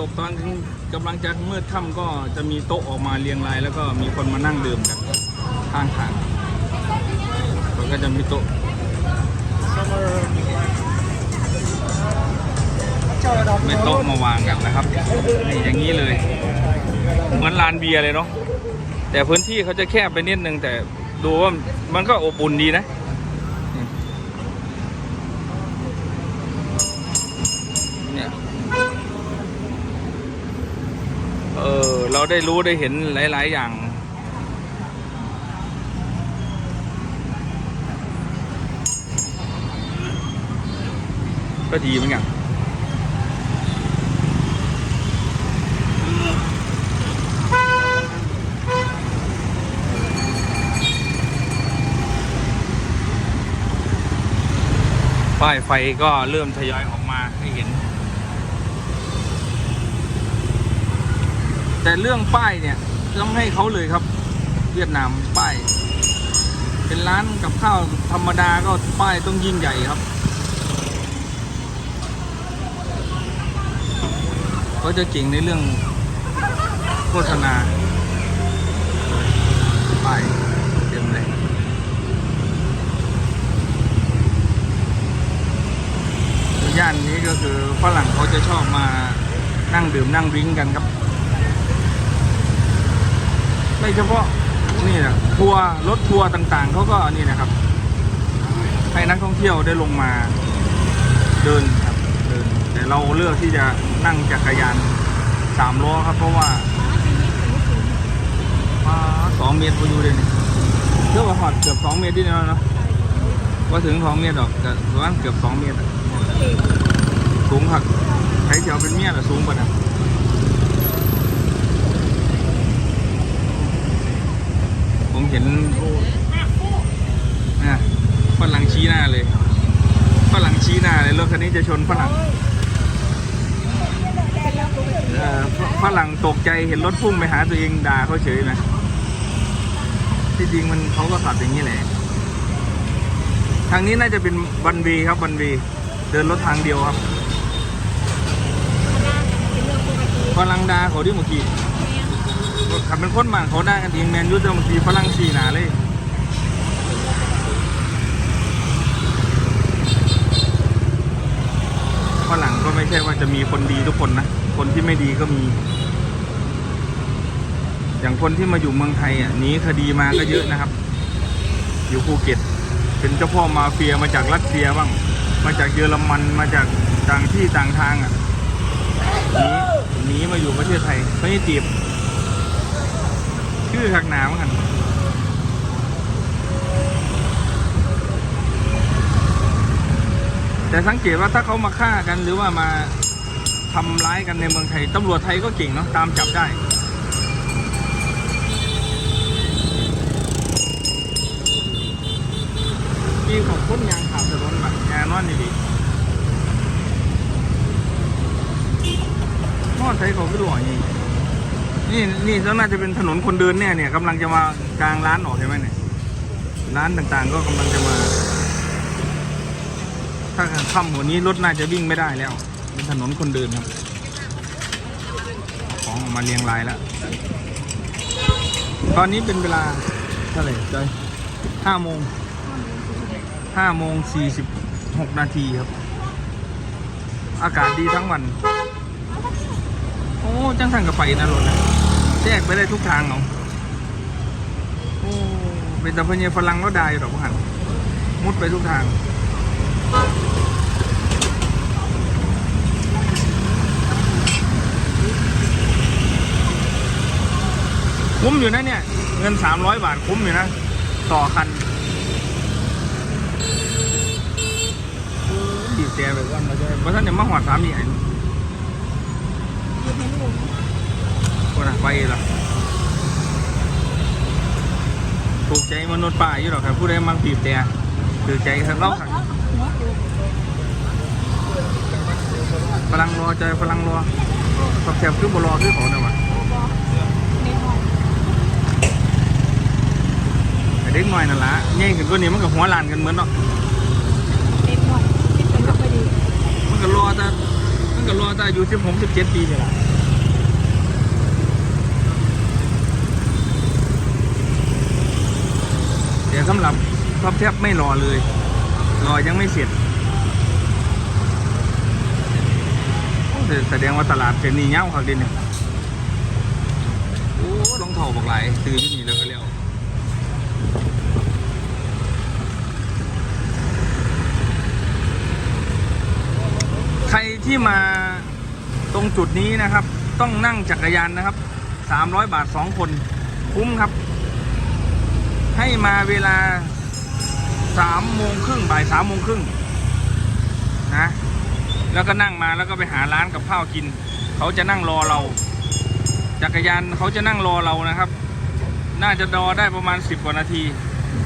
ตกตอนกำลังจะมืดค่ำก็จะมีโต๊ะออกมาเรียงราย แล้วก็มีคนมานั่งดื่มกันข้างทางแล้วก็จะมีโต๊ะไม่โต๊ะมาวางกันนะครับนี่อย่างนี้เลย เหมือนลานเบียร์เลยเนาะแต่พื้นที่เขาจะแคบไปนิดนึงแต่ดูว่ามันก็อบอุ่นดีนะ เออ เราได้รู้ได้เห็นหลาย ๆ อย่าง ก็ดีเหมือนกันป้ายไฟก็เริ่มทยอยออกมาให้เห็น แต่เรื่องป้ายเนี่ยต้องให้เขาเลยครับ เวียดนามป้าย เป็นร้านกับข้าวธรรมดาก็ป้ายต้องยิ่งใหญ่ครับเขาจะเก่งในเรื่องโฆษณาป้ายเต็มเลยย่านนี้ก็คือฝรั่งเขาจะชอบมานั่งดื่มนั่งริ้งกันครับ เฉพาะนี่นะทัวร์รถทัวร์ต่างๆเขาก็นี่นะครับ ให้นักท่องเที่ยวได้ลงมาเดินครับเดินแต่เราเลือกที่จะนั่งจักรยานสามล้อครับ เพราะว่าสองเมตรพออยู่เลยนี่เชื่อว่าหอดเกือบสองเมตรที่นี่แล้วเนาะว่าถึงสองเมตรหรอกแต่ประมาณเกือบสองเมตรสูงผักใช้เจียวเป็นเมียแต่สูงกว่านะ ผมเห็นอ่ฝรั่งชี้หน้าเลยฝรั่งชี้หน้าเลยรถคันนี้จะชนฝรั่งฝรั่งตกใจเห็นรถพุ่งไปหาตัวเองด่าเขาเฉยนะที่จริงมันเขาก็ขับอย่างนี้แหละ ทางนี้น่าจะเป็นวันวีครับวันวีเดินรถทางเดียวครับฝรั่งดาเขาที่เมื่อกี้ ขับเป็นคนบ้านเขาได้กันเองแมนยูแต่เมื่อกี้ฝรั่งสีหนาเลยฝรั่งก็ไม่ใช่ว่าจะมีคนดีทุกคนนะ คนที่ไม่ดีก็มี อย่างคนที่มาอยู่เมืองไทยอะหนีคดีมาก็เยอะนะครับ อยู่ภูเก็ต เป็นเจ้าพ่อมาเฟียมาจากรัสเซียบ้าง มาจากเยอรมันมาจากต่างที่ต่างทางอะหนีหนีมาอยู่ประเทศไทยไม่ได้จีบ ชื่อหักหนามกันแต่สังเกตว่าถ้าเขามาฆ่ากันหรือว่ามาทำร้ายกันในเมืองไทยตำรวจไทยก็เก่งเนาะตามจับได้มีของคนยางขับถนนแบบยางนอนดีๆนอดใช้เขาก็หล่อนี่ นี่นี่ก็น่าจะเป็นถนนคนเดินเนี่ยเนี่ยกำลังจะมากลางร้านออกใช่ไหมเนี่ยร้านต่างๆ ก็กำลังจะมา ถ้าค่ำหัวนี้รถน่าจะวิ่งไม่ได้แล้ว เป็นถนนคนเดินครับ ของออกมาเรียงรายแล้วตอนนี้เป็นเวลาเท่าไหร่จอยห้าโมงห้าโมงสี่สิบหกนาทีครับ อากาศดีทั้งวัน โอ้ จังสั่งกับไปนะรถนะ แจกไปได้ทุกทางเอาโอ้เป็นตะเพเนียฝรั่งก็ได้อยู่หรอกพวกหันมุดไปทุกทางคุ้มอยู่นะเนี่ย เงินสามร้อยบาทคุ้มอยู่นะ ต่อคันบีบแต่แบบว่าเราจะเพราะท่านเนี่ยมาหอดสามนี่ไอ้ คนอะไปเหรอถูกใจมนุษย์ป่าอยู่หรอกครับผู้ใดมักบีบแต่ถือใจครับเล่าครับพลังรอใจพลังรอสับแสบคือบรอคือเขาเนี่ยวะไอ้เด็กหน่อยนั่นละแย่งกันก็นี่มันกับหัวลานกันเหมือนเนาะเล็กหน่อยคิดเป็นก็พอดีมันก็รอแต่มันก็รอแต่อายู่สิบหกสิบเจ็ดปีนี่แหละ สำหรับท็อปแทบไม่รอเลยรอยังไม่เสร็จแสดงว่าตลาดเจนี่เง่าครับเด่นเนี่ยโอ้ลองเท่าบอกหลายตื่นที่นี่แล้วก็เร็วใครที่มาตรงจุดนี้นะครับ ต้องนั่งจักรยานนะครับ 300 บาท 2 คน คุ้มครับ ให้มาเวลา3โมงครึ่งบ่าย3โมงครึ่งนะ แล้วก็นั่งมาแล้วก็ไปหาร้านกับข้าวกิน เขาจะนั่งรอเรา จักรยานเขาจะนั่งรอเรานะครับ น่าจะรอได้ประมาณ10กว่านาที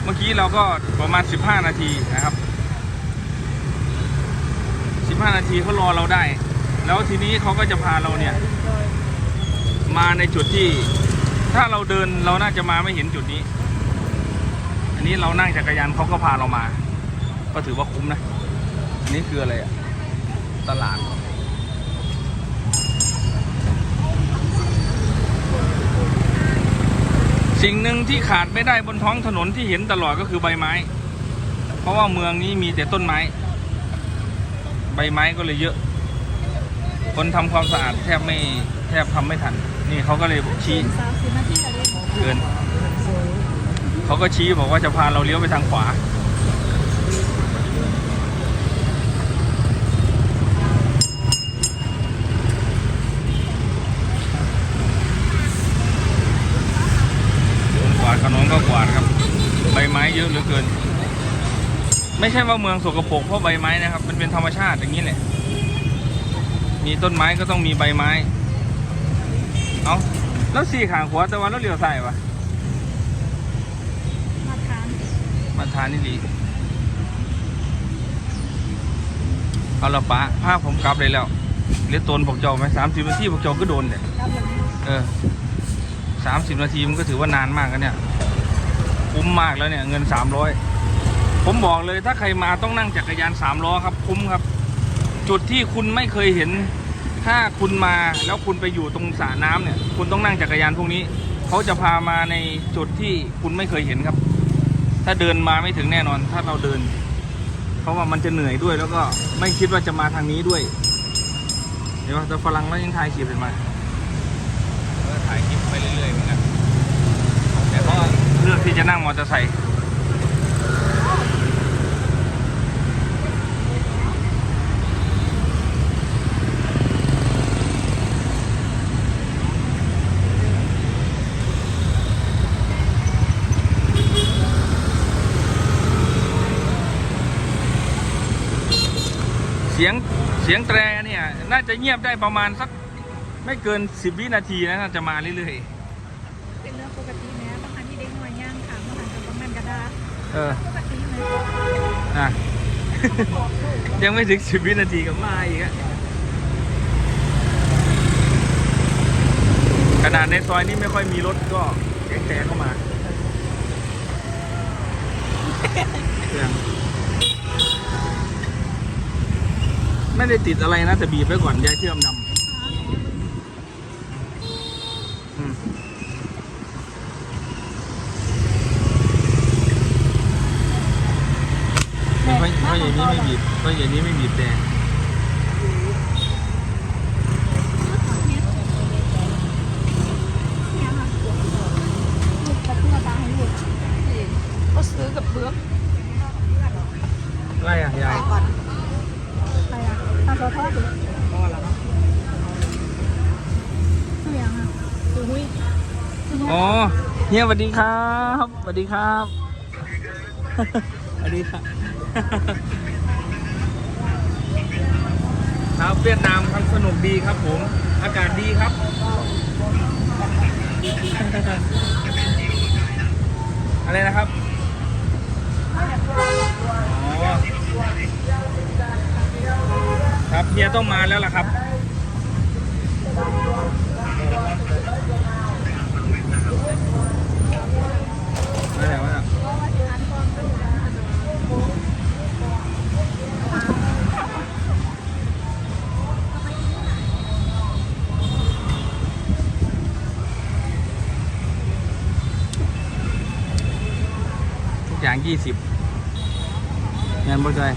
เมื่อกี้เราก็ประมาณ15นาทีนะครับ15นาทีเขารอเราได้ แล้วทีนี้เขาก็จะพาเราเนี่ย มาในจุดที่ ถ้าเราเดินเราน่าจะมาไม่เห็นจุดนี้ อันนี้เรานั่งจักรยานเขาก็พาเรามา ก็ถือว่าคุ้มนะ อันนี้คืออะไรอะตลาด สิ่งหนึ่งที่ขาดไม่ได้บนท้องถนนที่เห็นตลอดก็คือใบไม้ เพราะว่าเมืองนี้มีแต่ต้นไม้ ใบไม้ก็เลยเยอะ คนทำความสะอาดแทบไม่แทบทำไม่ทัน นี่เขาก็เลยชี้เกิน เขาก็ชี้บอกว่าจะพาเราเลี้ยวไปทางขวา กวาดถนนก็กวาดครับ ใบไม้เยอะเหลือเกิน ไม่ใช่ว่าเมืองสกปรกเพราะใบไม้นะครับ มันเป็นธรรมชาติอย่างนี้แหละ มีต้นไม้ก็ต้องมีใบไม้ เอาแล้วสี่ขางขวาแต่ว่าเราเลี้ยวซ้ายวะ มาทาน มาทานนี่ดีเอาละปะภาพผมกลับเลยแล้วเหลือตนพวกเจ้าไหมสามสิบนาทีพวกเจ้าก็โดนเลยรับอย่างนี้เออสามสิบนาทีมันก็ถือว่านานมากแล้วเนี่ยคุ้มมากแล้วเนี่ย เงินสามร้อยผมบอกเลยถ้าใครมาต้องนั่งจักรยานสามล้อครับ คุ้มครับ จุดที่คุณไม่เคยเห็น ถ้าคุณมาแล้วคุณไปอยู่ตรงสระน้ำเนี่ย คุณต้องนั่งจักรยานพวกนี้ เขาจะพามาในจุดที่คุณไม่เคยเห็นครับ ถ้าเดินมาไม่ถึงแน่นอน ถ้าเราเดิน เพราะว่ามันจะเหนื่อยด้วย แล้วก็ไม่คิดว่าจะมาทางนี้ด้วย เดี๋ยวแต่ฝรั่งแล้วยังถ่ายคลิปเห็นไหมก็ถ่ายคลิปไปเรื่อยๆเหมือนกันแต่ก็เลือกที่จะนั่งมอเตอร์ไซค์ สียงเสียงแตรเนี่ยน่าจะเงียบได้ประมาณสักไม่เกินสิบวินาทีนะน่าจะมาเรื่อยเป็นเรื่องปกติแม้บางครั้งที่เด็กหน่วยย่างค่ะบางครั้งกับมันกระดาษๆเออปกติไหมอะ ยังไม่ถึงสิบวินาทีก็มาอีกอะขนาดในซอยนี้ไม่ค่อยมีรถก็เสียงแต่เข้ามาเครื่อง ไม่ได้ติดอะไรนะแต่บีบไว้ก่อนยายเชื่อมนำอืมเพราะเพราะอย่างนี้ไม่บีบเพราะอย่างนี้ไม่บีบแต่ลูกกระเพื่อตาให้ลูกก็ซื้อกับเบื้อก ไรอะยาย ก่อนอะไรอะตาโซทอดดิก็แล้วเนาะซื้อยังอะซื้อหุ้ยซื้อหุ้ย อ๋อ เฮียสวัสดีครับสวัสดีครับสวัสดีครับ ครับเวียดนามครับสนุกดีครับผม อากาศดีครับ อะไรนะครับอ๋อครับเฮียต้องมาแล้วล่ะครับ อย่างยี่สิบเงินบ่ใจอย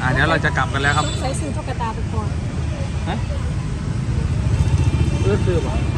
อ่าเดี๋ยวเราจะกลับกันแล้วครับต้องใช้ซื้อตุ๊กตาไปก่อนฮะเลือกซื้อป่ะเ